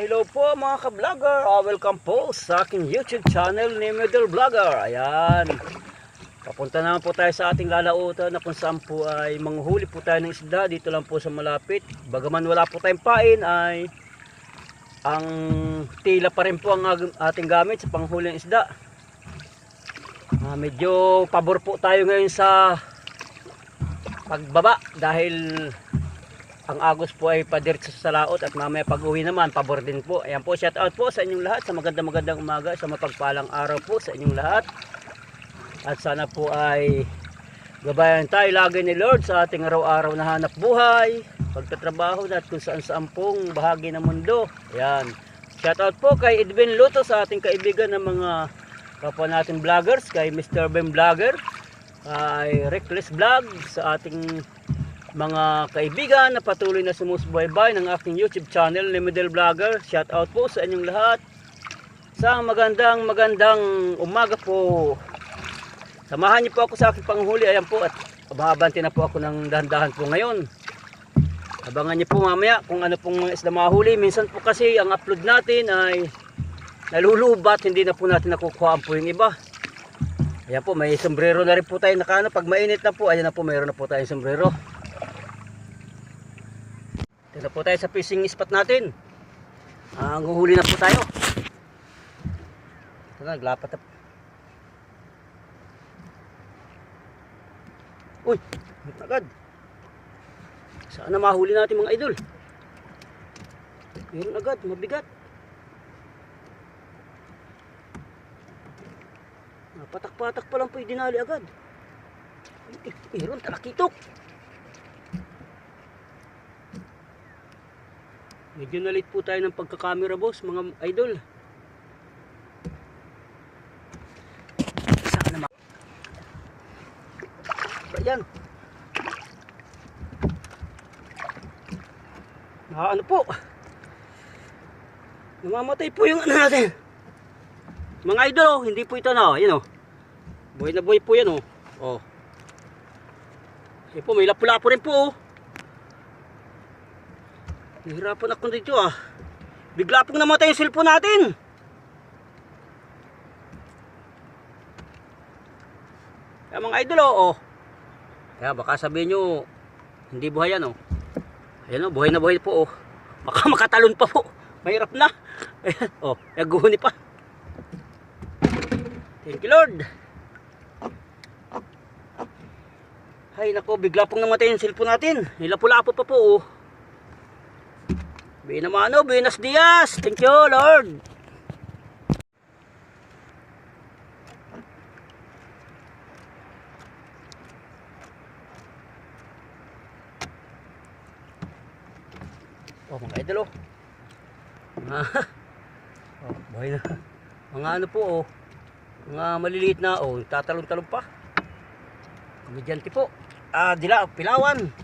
hello po mga ka-vlogger. Ah, welcome po sa aking YouTube channel ni Middle Vlogger. Ayan. Papunta naman po tayo sa ating lalautan na kung saan po ay manghuli po tayo ng isda dito lang po sa malapit. Bagaman wala po tayong pain ay ang tila pa rin po ang ating gamit sa panghuli ng isda. Ah, medyo pabor po tayo ngayon sa pagbaba dahil ang agos po ay padiretso sa laot at mamaya pag uwi naman pabor din po. Ayan po shout out po sa inyong lahat sa magandang magandang umaga sa mapagpalang araw po sa inyong lahat. At sana po ay gabayan tayo lagi ni Lord sa ating araw-araw na hanap buhay, pagtatrabaho na at kung saan saan pong bahagi ng mundo. Ayan. Shout out po kay Edwin Luto sa ating kaibigan ng mga kapwa natin vloggers, kay Mr. Ben Vlogger, kay Reckless Vlog sa ating mga kaibigan na patuloy na sumusubaybay ng aking YouTube channel, Limidel Vlogger. Shout out po sa inyong lahat. Sa magandang magandang umaga po. Samahan niyo po ako sa aking panghuli. Ayan po at mahabanti na po ako ng dahan-dahan po ngayon. Abangan niyo po mamaya kung ano pong mga isda mahuli. Minsan po kasi ang upload natin ay nalulubat. Hindi na po natin nakukuhaan po yung iba. Ayan po, may sombrero na rin po tayo nakano. Pag mainit na po, ayan na po, mayroon na po tayong sombrero. Dito po tayo sa fishing spot natin. Ang huhuli na po tayo. Ito na, naglapat na. Uy, agad. Saan na mahuli natin mga idol? Meron agad, mabigat. Patak-patak pa lang po dinali agad. Meron, talakitok. Medyo nalit po tayo ng pagkakamera boss, mga idol. Saan naman? Ayan. Ah, ano po? Namamatay po yung ano natin. Mga idol, oh, hindi po ito na, yun oh. Buhay na buhay po yan oh. Oh. Yan po, may lapu-lapu rin po oh. Nahirapan ako dito ah. Bigla pong namatay yung cellphone natin. Kaya mga idol oh. oh. Kaya baka sabihin nyo, hindi buhay yan oh. Ayan oh, buhay na buhay po oh. Baka makatalon pa po. Mahirap na. Ayan, oh, naguhuni pa. Thank you Lord. Ay nako, bigla pong namatay yung cellphone natin. Nilapula-po pa po oh. Binamano, Buenos Dias. Thank you, Lord. Oh, mga idol, oh. Mga, oh, buhay na. Mga ano po, oh. Mga maliliit na, oh. Tatalon-talon pa. Komedyante po. Ah, dila, pilawan.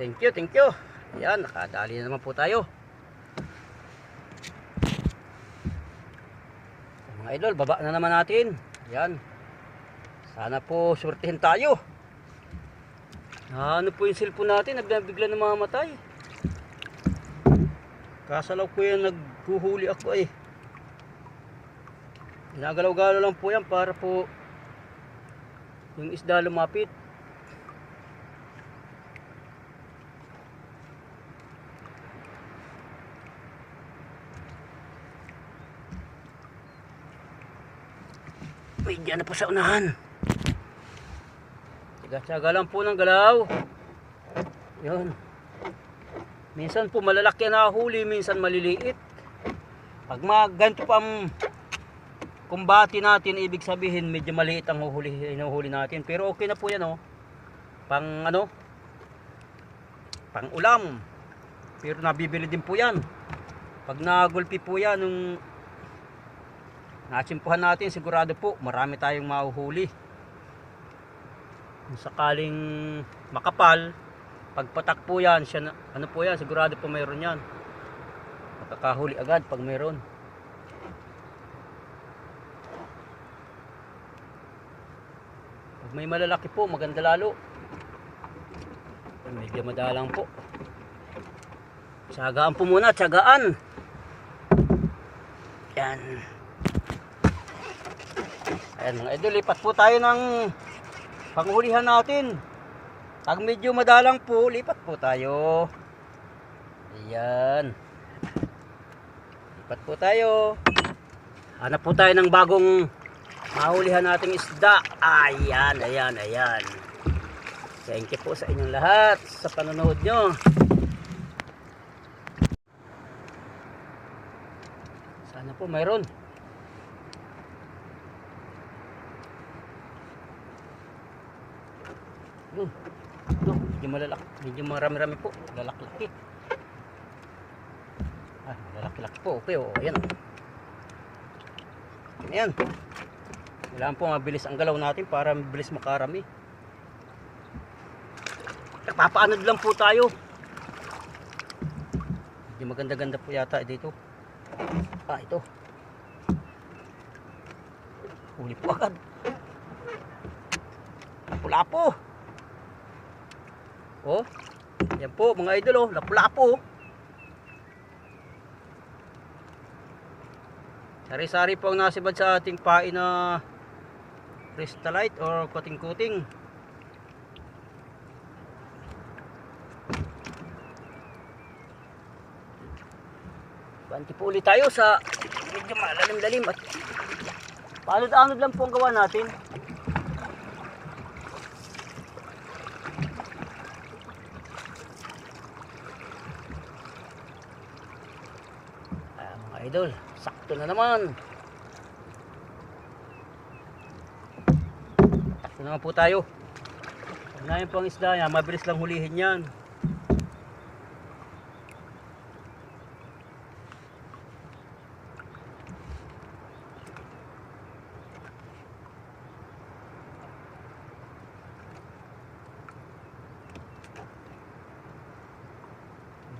Thank you, thank you. Yan, nakadali na naman po tayo. Mga idol, baba na naman natin. Yan. Sana po swertihin tayo. Ano po yung cellphone natin, nagbibigla na mamamatay. Kasalaw ko yan, naghuhuli ako eh. Ginagalaw-galaw lang po yan para po yung isda lumapit. May dyan na po sa unahan. Tiga-tiyaga lang po ng galaw. Yun. Minsan po malalaki na huli, minsan maliliit. Pag ganito pa ang kumbati natin, ibig sabihin medyo maliit ang huhuli, hinuhuli natin. Pero okay na po yan oh. Pang ano? Pang ulam. Pero nabibili din po yan. Pag nagulpi po yan, nung Natsimpuhan natin sigurado po marami tayong mahuhuli. Kung sakaling makapal, pagpatak po yan, siya, ano po yan, sigurado po mayroon yan. Makakahuli agad pag mayroon. Pag may malalaki po, maganda lalo. Medyo madalang po. Tsagaan po muna, tsagaan. Yan. Ayan mga idol, lipat po tayo ng panghulihan natin. Pag medyo madalang po, lipat po tayo. Ayan. Lipat po tayo. Hanap po tayo ng bagong mahulihan nating isda. Ayan, ayan, ayan. Thank you po sa inyong lahat sa panonood nyo. Sana po mayroon. Yun. Ito, medyo malalaki. Medyo marami-rami po. Lalaki-laki. Ah, lalaki-laki po. Okay, oh. Ayan. Ayan. Kailangan po mabilis ang galaw natin para mabilis makarami. Nagpapaanod lang po tayo. Medyo maganda-ganda po yata dito. Ah, ito. Huli po agad. Lapu-lapo. Oh. Yan po mga idol oh, lapu-lapo. Sari-sari po ang nasibad sa ating pain na crystallite or kuting-kuting. Banti po ulit tayo sa medyo malalim-lalim at paanod-anod lang po ang gawa natin. Ah, mga idol, sakto na naman. Sakto naman po tayo. Unahin po ang isda niya, mabilis lang hulihin yan.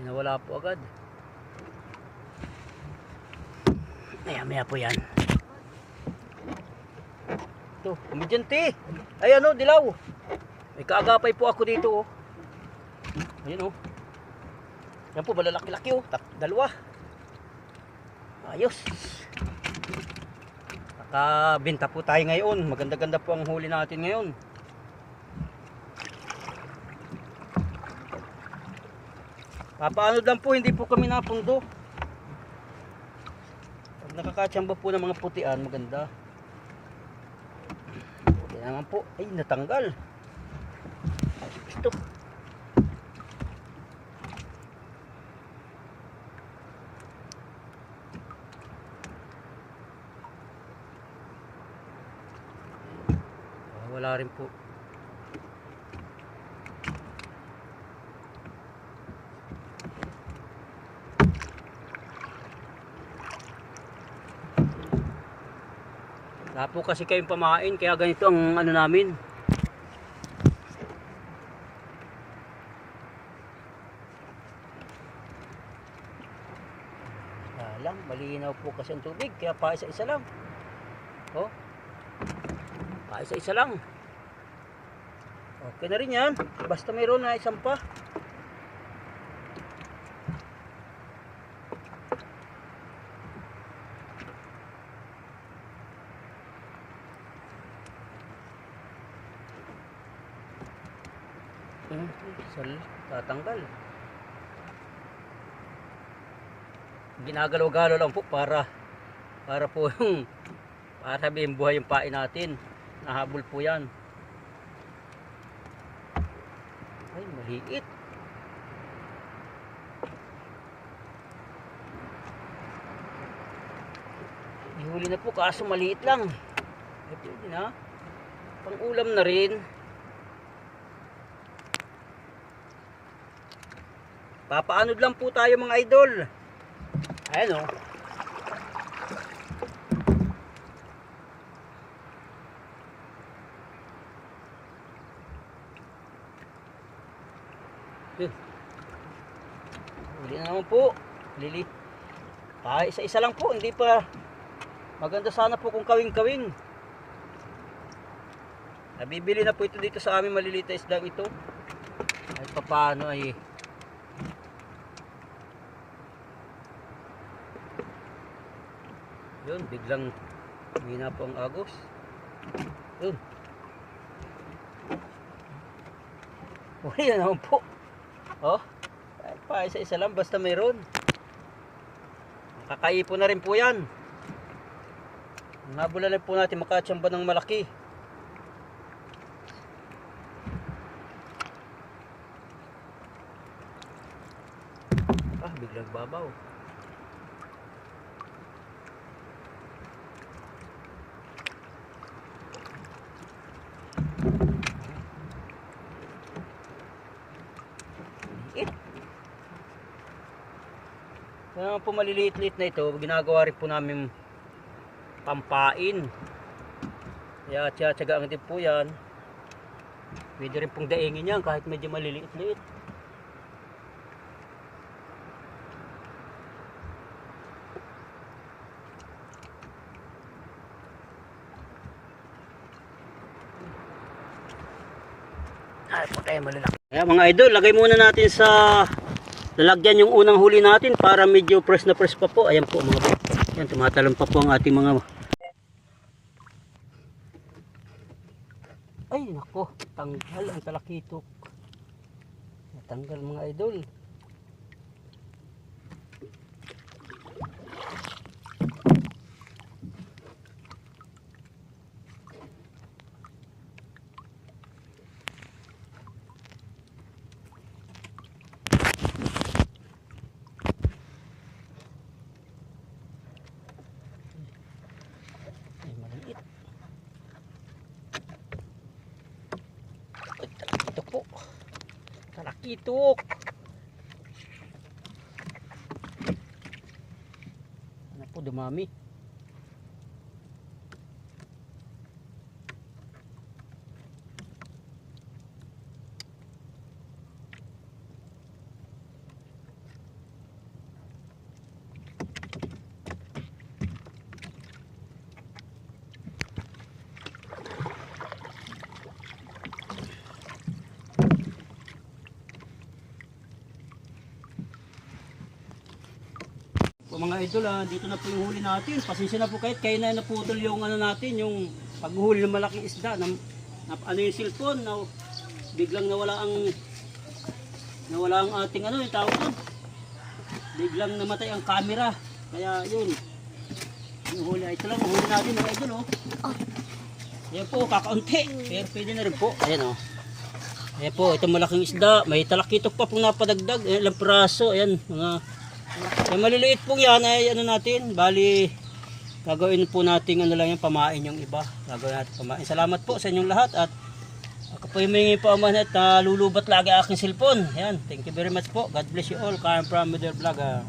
Nawala po agad. Maya maya po yan. Ito, kumidyante. Ay ano, dilaw. May kaagapay po ako dito. Oh. Ayun oh. Yan po, malalaki-laki oh. Dalawa. Ayos. Nakabenta po tayo ngayon. Maganda-ganda po ang huli natin ngayon. Papaano lang po, hindi po kami napundo. Pag nakakatsamba po ng mga putian, maganda. Puti naman po. Ay, natanggal. Ito. Ah, Wala rin po. Wala po kasi kayong pamain, kaya ganito ang ano namin. Lang, malinaw po kasi ang tubig, kaya pa isa-isa lang. Oh. Pa isa-isa lang. Okay na rin yan. Basta mayroon na isang pa. Ginagalaw-galaw lang po para para po yung para sabihin buhay yung pain natin. Nahabol po yan. Ay, maliit. Ihuli na po kaso maliit lang. Ay, pwede na. Pang ulam na rin. Papaanod lang po tayo mga idol. Ayan oh. o. Huli na naman po. Lili. Ah, isa-isa lang po. Hindi pa. Maganda sana po kung kawing-kawing. Nabibili na po ito dito sa amin maliliit na isdang ito. Ay paano ay Yun, biglang humina po ang agos. Yun. Huli na naman po. Oh, pa isa-isa lang basta mayroon. Kakaipo na rin po yan. Nabulan na po natin makatsamba ng malaki. Ah, biglang babaw. Naman po maliliit-liit na ito, ginagawa rin po namin pampain. Kaya tiyatsagaan din po yan. Pwede rin pong daingin yan kahit medyo maliliit-liit. Ay, puti, malalaki. Kaya mga idol, lagay muna natin sa lalagyan yung unang huli natin para medyo fresh na fresh pa po. Ayan po mga bro. Ayan, tumatalon pa po ang ating mga... Ay, nako, tanggal ang talakitok. Natanggal mga idol. Ay, maliit. Ay, talakitok po. Talakitok. Ano po, dumami. Mga idol, ah, dito na po yung huli natin. Pasensya na po kahit kayo na naputol yung ano natin, yung paghuhuli ng malaking isda. Na, na, ano yung cellphone, na, biglang nawala ang nawala ang ating ano yung tawag doon. Biglang namatay ang camera. Kaya yun. Yung huli, ito lang, huli natin mga idol oh. Ayan po, kakaunti. Pero pwede na rin po. Ayan oh. Ayan po, itong malaking isda. May talakitok pa pong napadagdag. Ayan, ilang praso. Ayan, mga yung maliliit po yan ay ano natin, bali gagawin po natin ano lang yan, pamain yung iba. Gagawin natin pamain. Salamat po sa inyong lahat at ako po yung may pamain at uh, lulubat lagi aking cellphone. Yan, thank you very much po. God bless you all. Karen from Middle Vlogger.